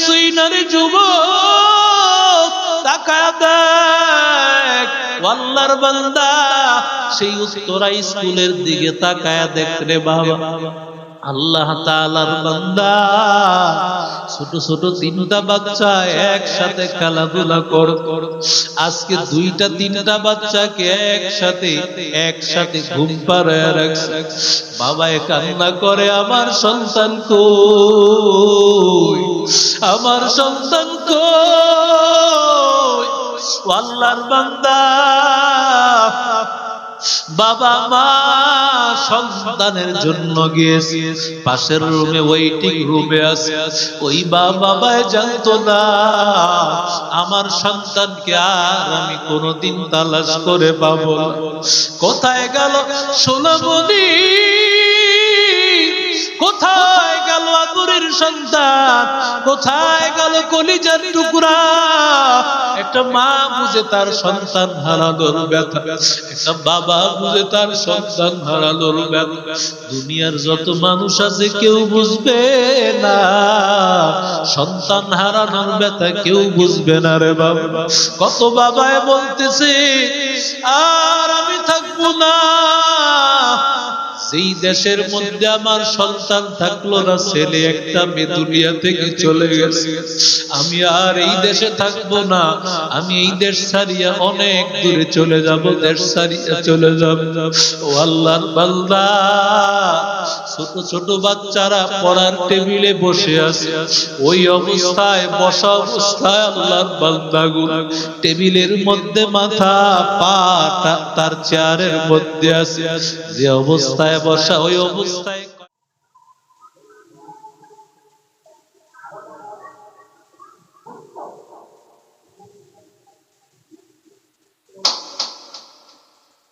কিছুই না রে যুবক তাকায় দেখ, আল্লাহর বান্দা সেই উত্তরা স্কুলের দিকে তাকায় দেখ রে বাবা। আল্লাহ তাআলার বান্দা। ছোট ছোট তিনটা বাচ্চা একসাথে খেলাধুলা কর। আজকে দুইটা, তিনটা বাচ্চাকে একসাথে একসাথে ঘুম পাড়ায় রাখছে। বাবায় কান্না করে, আমার সন্তান কই? আমার সন্তান কই? আল্লাহর বান্দা। বাবা মা সন্তানের জন্য গিয়েছে। পাশের রুমে ওয়েটিং রুমে আছে। ওই বাবা মায় জানতো না, আমার সন্তানকে আর আমি কোনোদিন তালাশ করে পাবো। কোথায় গেল সোনামণি? সন্তান, কোথায় গেল কলিজার টুকরা? একটা মা বুঝে তার সন্তান হারানোর ব্যথা, একটা বাবা বুঝে তার সন্তান হারানোর ব্যথা। দুনিয়ার যত মানুষ আছে কেউ বুঝবে না, সন্তান হারানোর ব্যথা কেউ বুঝবে না রে বাবা। কত বাবায় বলতেছে আর যেই দেশের মধ্যে আমার সন্তান থাকল না ছেলে একটা মেয়ে দুনিয়া থেকে চলে গেছে। আমি আর এই দেশে থাকব না, আমি এই দেশ ছাড়িয়া অনেক দূরে চলে যাব, দেশ ছাড়িয়া চলে যাব। ও আল্লাহর বান্দা ছোট ছোট বাচ্চারা পড়ার টেবিলে বসে আছে। ওই অবস্থায় বসা অবস্থায় আল্লাহর বান্দাগুলো টেবিলের মধ্যে মাথা, পা তার চেয়ারের মধ্যে আছে। যে অবস্থায় বসা, ওই অবস্থায়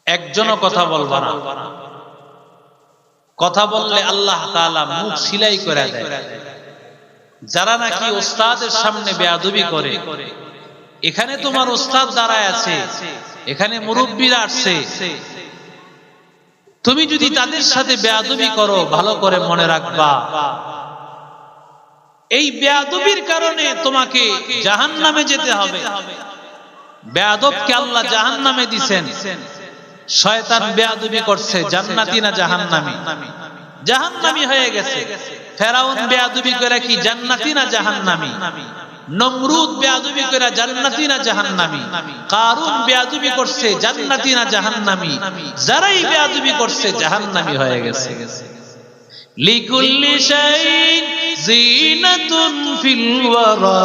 একজনও কথা বলবা না। কথা বললে আল্লাহ তাআলা মুখ সিলাই করে দেয়। যারা নাকি ওস্তাদের সামনে বেয়াদবি করে এখানে তোমার ওস্তাদ দাঁড়ায় আছে এখানে মুরব্বীরা আসছে। তুমি যদি তাদের সাথে বেয়াদবি করো ভালো করে মনে রাখবা। এই বেয়াদবির কারণে তোমাকে জাহান নামে যেতে হবে। বেয়াদবকে আল্লাহ জাহান নামে দিছেন। শয়তান বেয়াদবি করছে জান্নাতি না জাহান্নামি? জাহান্নামি? হয়ে গেছে। ফেরাউন বেয়াদবি করে কি জান্নাতি না জাহান্নামি? নমরুদ বেয়াদবি করে জান্নাতি না জাহান্নামি? কারুন বেয়াদবি করছে জান্নাতি না জাহান্নামি? যারাই বেয়াদবি করছে জাহান্নামি হয়ে গেছে। لكل شيء زينة في الورى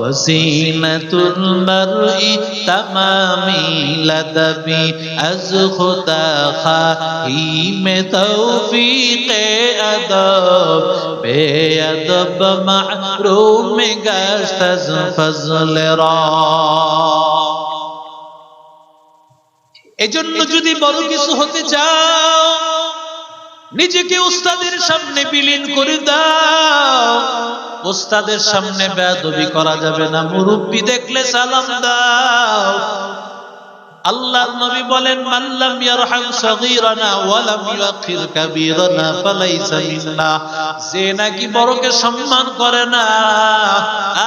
وزينة المرء تمام لدبي از خدا خایم توفیق ادب بے ادب محروم گشت از فضل را এজন্য যদি বড় কিছু হতে চাও নিজেকে উস্তাদের সামনে বিলীন করে দাও। উস্তাদের সামনে বেদবি করা যাবে না। মুরব্বী দেখলে সালাম দাও। আল্লাহর নবী বলেন মাল্লাম ইয়ারহাম সগীরানা ওয়া লাম ইউখির কাবীরানা ফালাইসা মিন্না। যে নাকি বড়কে সম্মান করে না,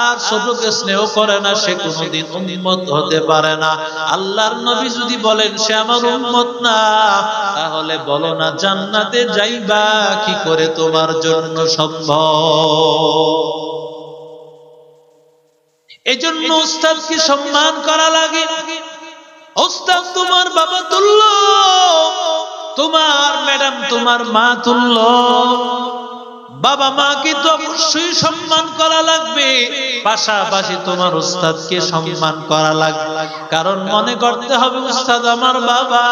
আর ছোটকে স্নেহ করে না, সে কোনোদিন উম্মত হতে পারে না। আল্লাহর নবী যদি বলেন, সে আমার উম্মত না, তাহলে বলো না, জান্নাতে যাইবা, কি করে তোমার জন্য সম্ভব? এজন্য উস্তাদকে সম্মান করা লাগে। তোমার ম্যাডাম, তোমার মা তুল্য। বাবা মাকে তো অবশ্যই সম্মান করা লাগবে। পাশাপাশি তোমার উস্তাদকে সম্মান করা লাগবে। কারণ মনে করতে হবে, উস্তাদ আমার বাবা।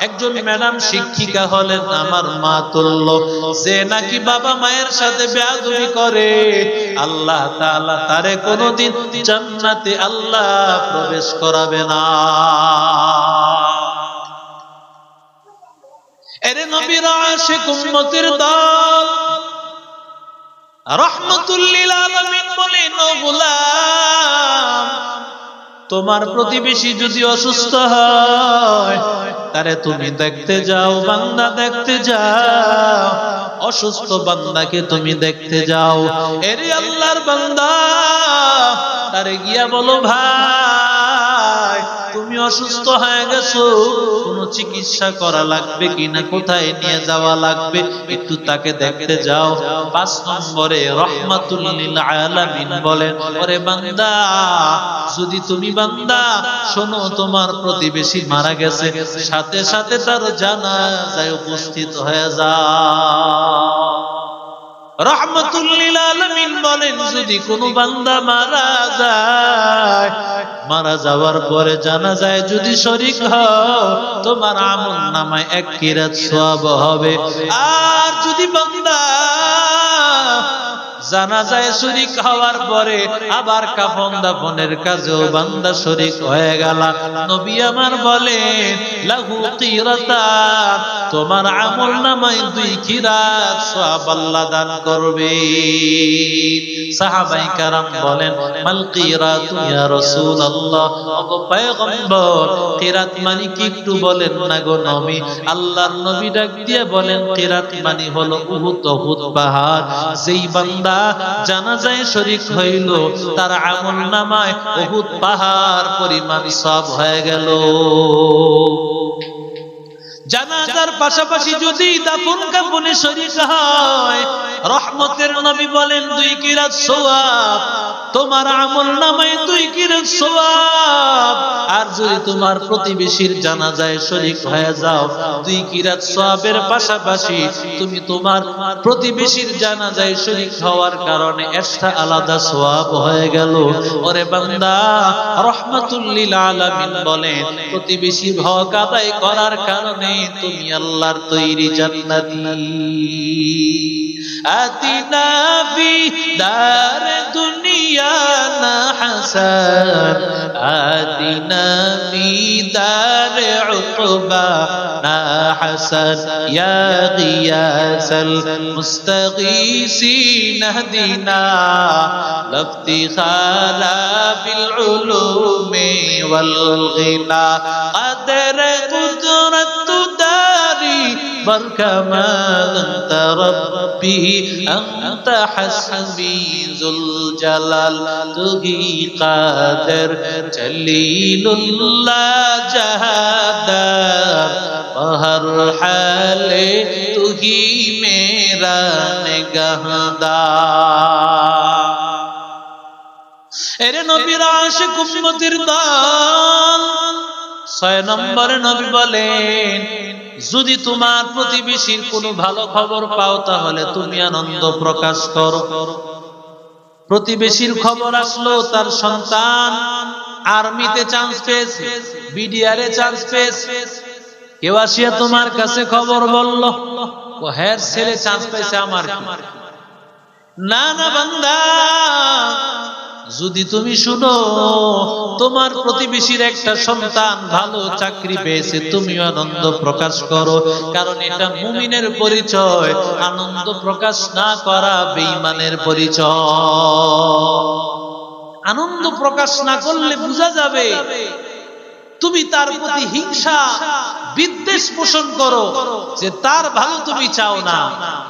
একজন ম্যাডাম শিক্ষিকা হলেন আমার মা তুল্য। যে নাকি বাবা মায়ের সাথে বেয়াদবি করে। আল্লাহ তাআলা তারে কোনোদিন জান্নাতে আল্লাহ প্রবেশ করাবে না। তোমার প্রতিবেশী যদি অসুস্থ হয়, তারে তুমি দেখতে যাও, বান্দা দেখতে যাও, অসুস্থ বান্দাকে তুমি দেখতে যাও। এরে আল্লাহর বান্দা, তারে গিয়া বলো, ভাই অসুস্থ হয়ে গেছো? কোনো চিকিৎসা করা লাগবে কিনা? কোথায় নিয়ে যাওয়া লাগবে? একটু তাকে দেখতে যাও। পাঁচ নম্বরে বলেন যদি তুমি বান্দা, শোনো, তোমার প্রতিবেশী মারা গেছে। সাথে সাথে তার জানা যায় উপস্থিত হয়ে যা। রহমতুল্লিল আলামিন বলেন, যদি কোনো বান্দা মারা যায় মারা যাওয়ার পরে জানা যায় যদি শরিক হও, তোমার আমল নামায় এক কিরাত সওয়াব হবে। আর যদি বান্দা জানা যায় শরিক হওয়ার পরে আবার কাফন দাফনের কাজেও বান্দা শরিক হয়ে গেল। নবী আমার বলে, লাহু কিরাতা তোমার আমল নামায় দুই কিরাত সওয়াব আল্লাহ দান করবে। সাহাবাই কারাম বলেন, মাল কিরাত ইয়া রাসূলুল্লাহ? ওগো পয়গম্বর, কিরাত মানে কি একটু বলেন না গো নবী। আল্লাহর নবী ডাক দিয়ে বলেন, কিরাত মানে হলো উহুদ উহুদ পাহাড়। যেই বান্দা জানাজায় শরিক হইল তার আমল নামায় বহুত পাহাড় পরিমাণ সব হয়ে গেল। জানাজার পাশাপাশি যদি দাফন কাফনে শরীক হয়, রহমতের নবী বলেন, দুই কিরাত সওয়াব। তোমার আমল নামায় দুই কিরাত সওয়াব। আর যদি তোমার প্রতিবেশীর জানাজায় শরীক হয়ে যাও, দুই কিরাত সওয়াবের পাশাপাশি তুমি তোমার প্রতিবেশীর জানাজায় শরীক হওয়ার কারণে এক্সট্রা আলাদা সওয়াব হয়ে গেল। ওরে বান্দা রহমাতুল্লিল আলামিন বলেন প্রতিবেশীর হক আদায় করার কারণে তুমি আল্লাহর তৈরি জান্নাতি আতিনা ফি দার দুনিয়ানা হাসান আতিনা ফি দার উকবানা হাসান ইয়া গিয়াসাল মুস্তাগীসিন হদিনা লাফতিখালা বিল উলুমি ওয়াল গিনা قدر قدرة برك كما أنت ربي أنت حسبي ذو الجلال تهي قادر جليل لا جهادار بہر حال تو ہی میرا نگہدار এরে নবীর আশিক উম্মতির দান ছয় নম্বরে নবী বলেন যদি তোমার প্রতিবেশীর কোনো ভালো খবর পাও, তাহলে তুমি আনন্দ প্রকাশ করো। প্রতিবেশীর খবর আসলো, তার সন্তান আর্মিতে চান্স পেয়েছে, বিডিআরে চান্স পেয়েছে। কেউ আসিয়া তোমার কাছে খবর বলল, ও হ্যার ছেলে চান্স পেয়েছে আমার না না বান্দা যদি তুমি শুনো, তোমার প্রতিবেশীর একটা সন্তান ভালো চাকরি পেয়েছে তুমি আনন্দ প্রকাশ করো। কারণ এটা মুমিনের পরিচয়। আনন্দ প্রকাশ না করা বেঈমানের পরিচয়। আনন্দ প্রকাশ না করলে বোঝা যাবে, তুমি তার প্রতি হিংসা, বিদ্বেষ পোষণ করো যে তার ভালো তুমি চাও না।